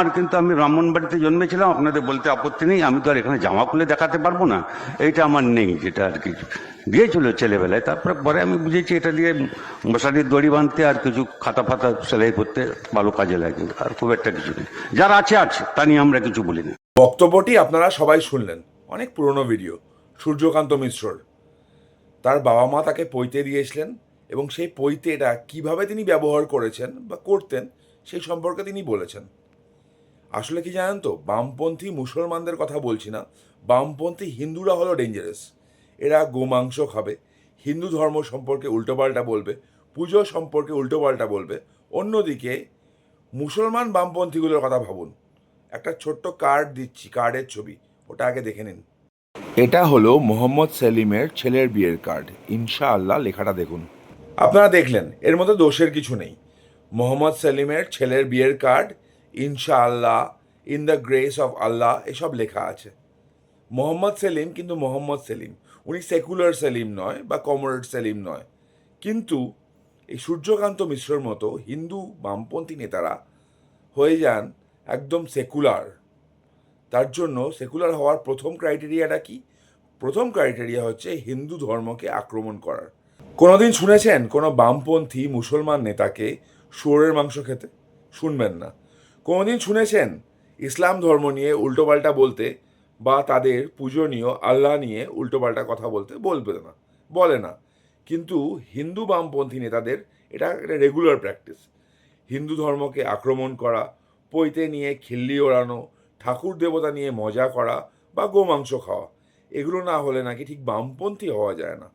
আর কিন্তু আমি ব্রাহ্মণ বাড়িতে জন্মেছিলাম, আপনাদের বলতে আপত্তি নেই, আমি তো আর এখানে জামা খুলে দেখাতে পারব না। এইটা আমার নেই, যেটা আর কি। দিয়েছিল ছেলেবেলায়, তারপরে পরে আমি বুঝেছি এটা দিয়ে মশারির দড়ি বাঁধতে আর কিছু খাতা ফাতা সেলাই করতে ভালো কাজে লাগে, আর খুব একটা কিছু নেই। যারা আছে আছে, তা নিয়ে আমরা কিছু বলি না বক্তব্যটি আপনারা সবাই শুনলেন, অনেক পুরনো ভিডিও, সূর্যকান্ত মিশ্রর। তার বাবা মা তাকে পৈতে দিয়েছিলেন এবং সেই পৈতেটা কীভাবে তিনি ব্যবহার করেছেন বা করতেন, সেই সম্পর্কে তিনি বলেছেন। আসলে কি জানেন তো, বামপন্থী মুসলমানদের কথা বলছি না, বামপন্থী হিন্দুরা হলো ডেঞ্জারাস এরা গোমাংস খাবে, হিন্দু ধর্ম সম্পর্কে উল্টোপাল্টা বলবে, পুজো সম্পর্কে উল্টোপাল্টা বলবে। অন্যদিকে, মুসলমান বামপন্থীগুলোর কথা ভাবুন। একটা ছোট্ট কার্ড দিচ্ছি কার্ডের ছবি, ওটা আগে দেখে নিন। এটা হলো মোহাম্মদ সেলিমের ছেলের বিয়ের কার্ড ইনশাআল্লাহ লেখাটা দেখুন। আপনারা দেখলেন, এর মধ্যে দোষের কিছু নেই। মোহাম্মদ সেলিমের ছেলের বিয়ের কার্ড ইনশাআল্লাহ in the grace of Allah এসব লেখা আছে। মোহাম্মদ সেলিম কিন্তু মোহাম্মদ সেলিম। উনি সেকুলার সেলিম নয় বা কমরেড সেলিম নয়। কিন্তু এই সূর্যকান্ত মিশ্রর মতো হিন্দু বামপন্থী নেতারা হয়ে যান একদম সেকুলার তার জন্য সেকুলার হওয়ার প্রথম ক্রাইটেরিয়াটা কি? প্রথম ক্রাইটেরিয়া হচ্ছে হিন্দু ধর্মকে আক্রমণ করার। কোনোদিন শুনেছেন কোনো বামপন্থী মুসলমান নেতাকে শুয়োরের মাংস খেতে? শুনবেন না। কোনোদিন শুনেছেন? ইসলাম ধর্ম নিয়ে উল্টোপাল্টা বলতে বা তাদের পূজনীয় আল্লাহ নিয়ে উল্টোপাল্টা কথা বলতে বলবে না, বলে না। কিন্তু হিন্দু বামপন্থী নেতাদের এটা একটা রেগুলার প্র্যাকটিস হিন্দু ধর্মকে আক্রমণ করা, পৈতে নিয়ে খিল্লি ওড়ানো, ঠাকুর দেবতা নিয়ে মজা করা বা গোমাংস খাওয়া, এগুলো না হলে নাকি ঠিক বামপন্থী হওয়া যায় না।